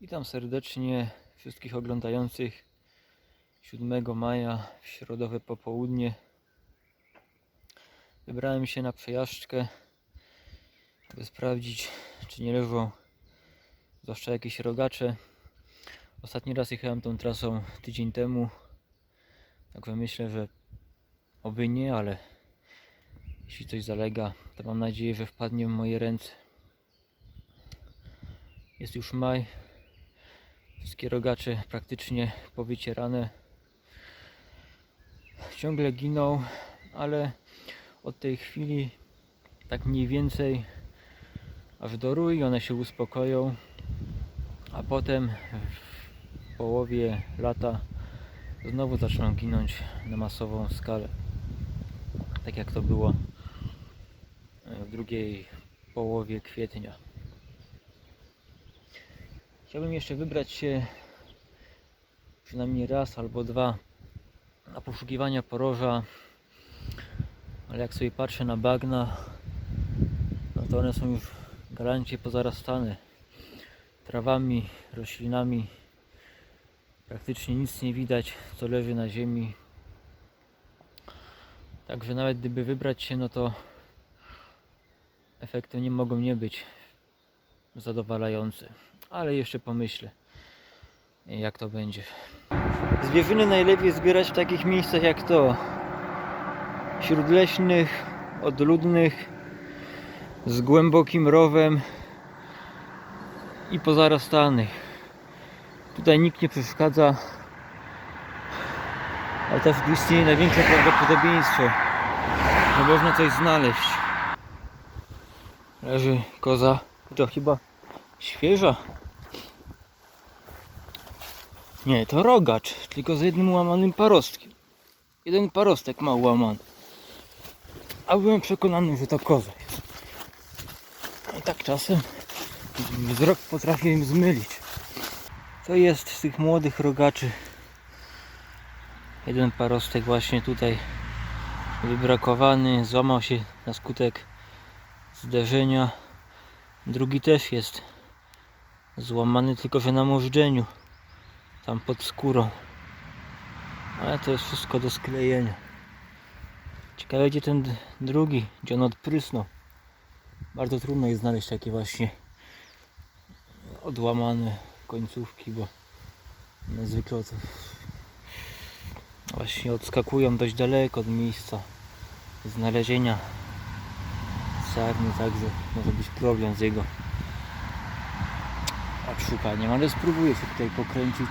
Witam serdecznie wszystkich oglądających 7 maja w środowe popołudnie. Wybrałem się na przejażdżkę, by sprawdzić, czy nie leżą zwłaszcza jakieś rogacze. Ostatni raz jechałem tą trasą tydzień temu, także myślę, że oby nie, ale jeśli coś zalega, to mam nadzieję, że wpadnie w moje ręce. Jest już maj, Wszystkie rogacze praktycznie powycierane. Ciągle giną, ale od tej chwili tak mniej więcej aż do rój one się uspokoją, a potem w połowie lata znowu zaczną ginąć na masową skalę. Tak jak to było w drugiej połowie kwietnia. Chciałbym jeszcze wybrać się przynajmniej raz albo dwa na poszukiwania poroża, ale jak sobie patrzę na bagna, no to one są już galancie pozarastane trawami, roślinami. Praktycznie nic nie widać, co leży na ziemi. Także nawet gdyby wybrać się, no to efekty nie mogą nie być zadowalające ale jeszcze pomyślę jak to będzie. Zwierzyny najlepiej zbierać w takich miejscach jak to. Śródleśnych, odludnych, z głębokim rowem i pozarastanych. Tutaj nikt nie przeszkadza, ale też istnieje największe prawdopodobieństwo, że można coś znaleźć. Leży koza, to chyba Świeża. Nie, to rogacz, tylko z jednym łamanym parostkiem. Jeden parostek ma łamany. A byłem przekonany, że to koza jest. I tak czasem wzrok potrafi im zmylić. To jest z tych młodych rogaczy. Jeden parostek właśnie tutaj wybrakowany, złamał się na skutek zderzenia. Drugi też jest złamany tylko że na możdżeniu tam pod skórą. Ale to jest wszystko do sklejenia. Ciekawe gdzie ten drugi gdzie on odprysnął. Bardzo trudno jest znaleźć takie właśnie odłamane końcówki bo one zwykle od... właśnie odskakują dość daleko od miejsca znalezienia sarny także może być problem z jego odszukaniem, ale spróbuję się tutaj pokręcić.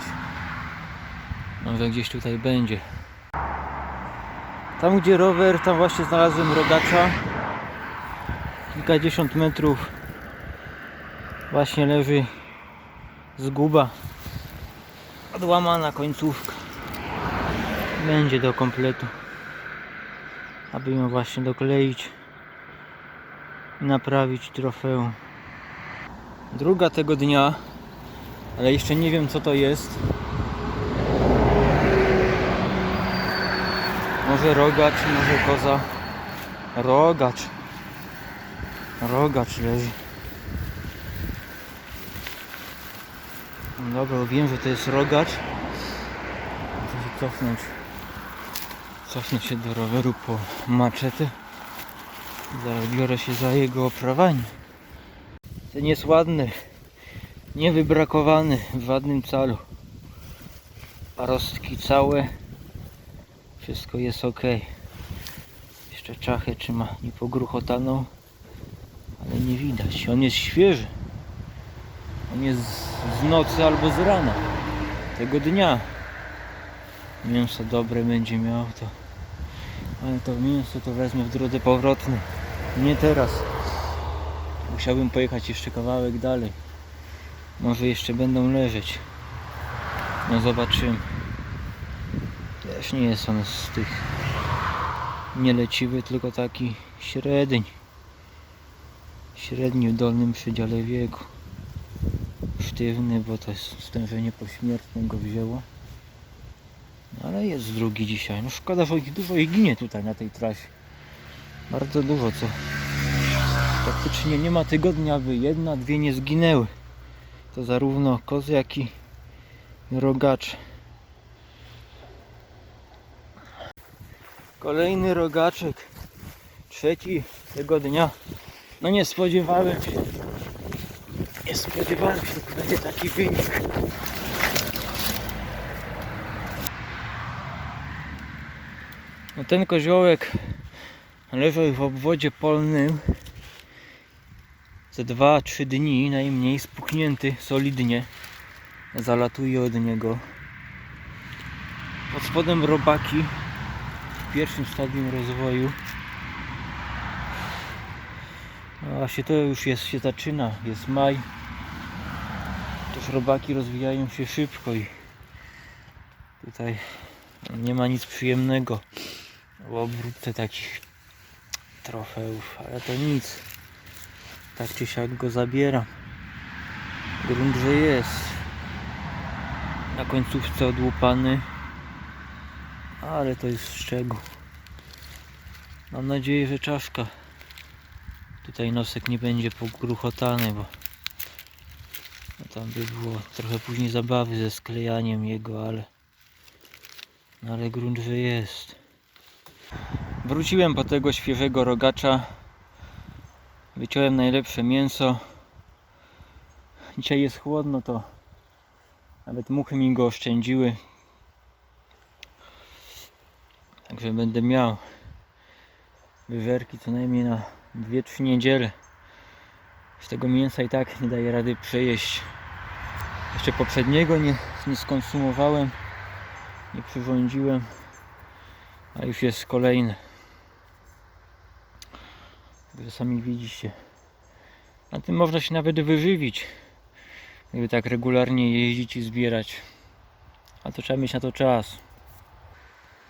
Może gdzieś tutaj będzie. Tam gdzie rower, tam właśnie znalazłem rodacza. Kilkadziesiąt metrów właśnie leży zguba. Odłamana końcówka. Będzie do kompletu. Aby ją właśnie dokleić i naprawić trofeum. Druga tego dnia, ale jeszcze nie wiem co to jest. Może rogacz, może koza. Rogacz. Rogacz leży. Dobra, wiem, że to jest rogacz. Muszę się cofnąć. Cofnę się do roweru po maczetę. Zaraz biorę się za jego oprawanie. Ten jest ładny, niewybrakowany w żadnym calu. Parostki całe, wszystko jest ok. Jeszcze czachę trzyma niepogruchotaną, ale nie widać. On jest świeży. On jest z nocy albo z rana tego dnia. Mięso dobre będzie miał to. Ale to mięso to wezmę w drodze powrotnej. Nie teraz. Musiałbym pojechać jeszcze kawałek dalej. Może jeszcze będą leżeć. No zobaczymy. Też nie jest on z tych nieleciwy, tylko taki średni. Średni w dolnym przedziale wieku. Sztywny, bo to jest stężenie pośmiertne go wzięło. No, ale jest drugi dzisiaj. No szkoda, że ich dużo ich ginie tutaj na tej trasie. Bardzo dużo, co Praktycznie nie ma tygodnia, by jedna, dwie nie zginęły. To zarówno kozy, jak i rogacz. Kolejny rogaczek. Trzeci tego dnia. No nie spodziewałem się. Nie spodziewałem się, że będzie taki wynik. No ten koziołek leżał w obwodzie polnym ze 2-3 dni najmniej spuchnięty solidnie. Zalatuje od niego. Pod spodem robaki w pierwszym stadium rozwoju. No właśnie to już jest, się zaczyna, jest maj. Też robaki rozwijają się szybko i tutaj nie ma nic przyjemnego w obróbce takich trofeów, ale to nic. Tak czy siak go zabieram. Grunt, że jest. Na końcówce odłupany. Ale to jest szczegół. Mam nadzieję, że czaszka. Tutaj nosek nie będzie pogruchotany, bo no tam by było trochę później zabawy ze sklejaniem jego, ale no ale grunt, że jest. Wróciłem po tego świeżego rogacza. Wyciąłem najlepsze mięso. Dzisiaj jest chłodno, to nawet muchy mi go oszczędziły. Także będę miał wyżerki co najmniej na 2-3 niedziele. Z tego mięsa i tak nie daje rady przejeść. Jeszcze poprzedniego nie, nie skonsumowałem, nie przyrządziłem, a już jest kolejne. Sami widzicie. Na tym można się nawet wyżywić. Gdyby tak regularnie jeździć i zbierać. A to trzeba mieć na to czas.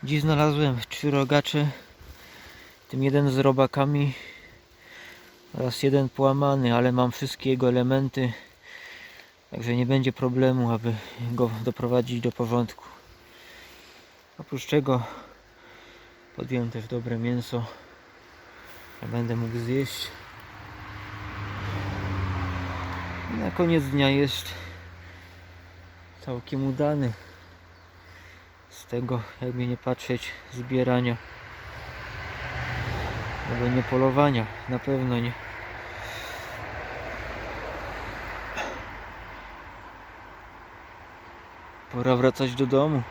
Dziś znalazłem trzy rogacze. Tym jeden z robakami oraz jeden połamany, ale mam wszystkie jego elementy. Także nie będzie problemu, aby go doprowadzić do porządku. Oprócz czego podjąłem też dobre mięso. Ja będę mógł zjeść. I na koniec dnia jest całkiem udany z tego, jakby nie patrzeć, zbierania albo nie polowania, na pewno nie. Pora wracać do domu.